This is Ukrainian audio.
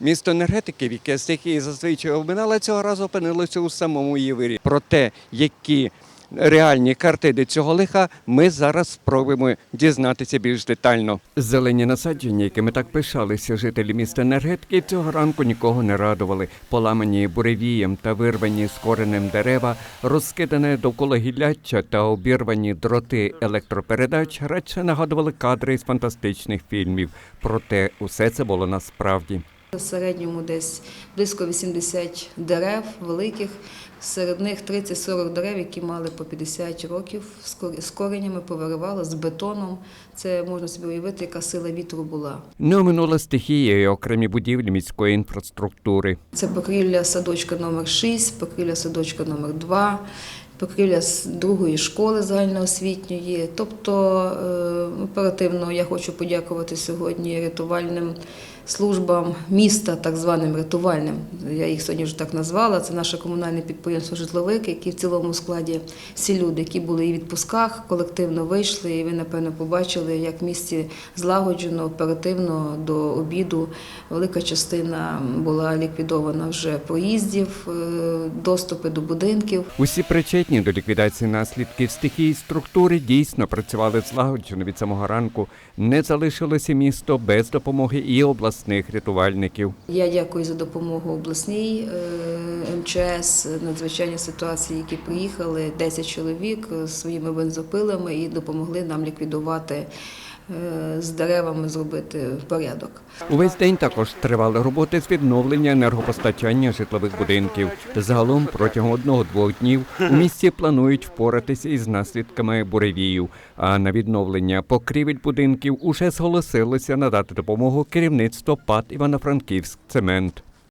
Місто енергетиків, яке стихії зазвичай обминала, цього разу опинилося у самому її вирі. Про те, які реальні картини цього лиха, ми зараз спробуємо дізнатися більш детально. Зелені насадження, якими так пишалися жителі міста енергетиків, цього ранку нікого не радували. Поламані буревієм та вирвані з коренем дерева, розкидане довкола гілляча та обірвані дроти електропередач радше нагадували кадри із фантастичних фільмів. Проте усе це було насправді. В середньому десь близько 80 дерев великих, серед них 30-40 дерев, які мали по 50 років, з коренями повиривало, з бетоном. Це можна собі уявити, яка сила вітру була. Не оминула стихія і окремі будівлі міської інфраструктури. Це покрівля садочка номер 6, покрівля садочка номер 2, покрівля з другої школи загальноосвітньої. Тобто е, оперативно я хочу подякувати сьогодні рятувальним службам міста, так званим рятувальним. Я їх сьогодні вже так назвала. Це наше комунальне підприємство Житловик, які в цілому складі всі люди, які були і в відпусках, колективно вийшли. І ви, напевно, побачили, як в місті злагоджено, оперативно до обіду. Велика частина була ліквідована вже проїздів, е, доступи до будинків. Усі причетні до ліквідації наслідків стихії структури дійсно працювали злагоджено від самого ранку. Не залишилося місто без допомоги і обласних рятувальників. Я дякую за допомогу обласній е, МЧС, надзвичайні ситуації, які приїхали 10 чоловік е, своїми бензопилами і допомогли нам ліквідувати з деревами, зробити порядок. Увесь день також тривали роботи з відновлення енергопостачання житлових будинків. Загалом протягом одного-двох днів у місті планують впоратися із наслідками буревіїв. А на відновлення покрівель будинків уже зголосилося надати допомогу керівництво ПАД Івано-Франківськ Цемент.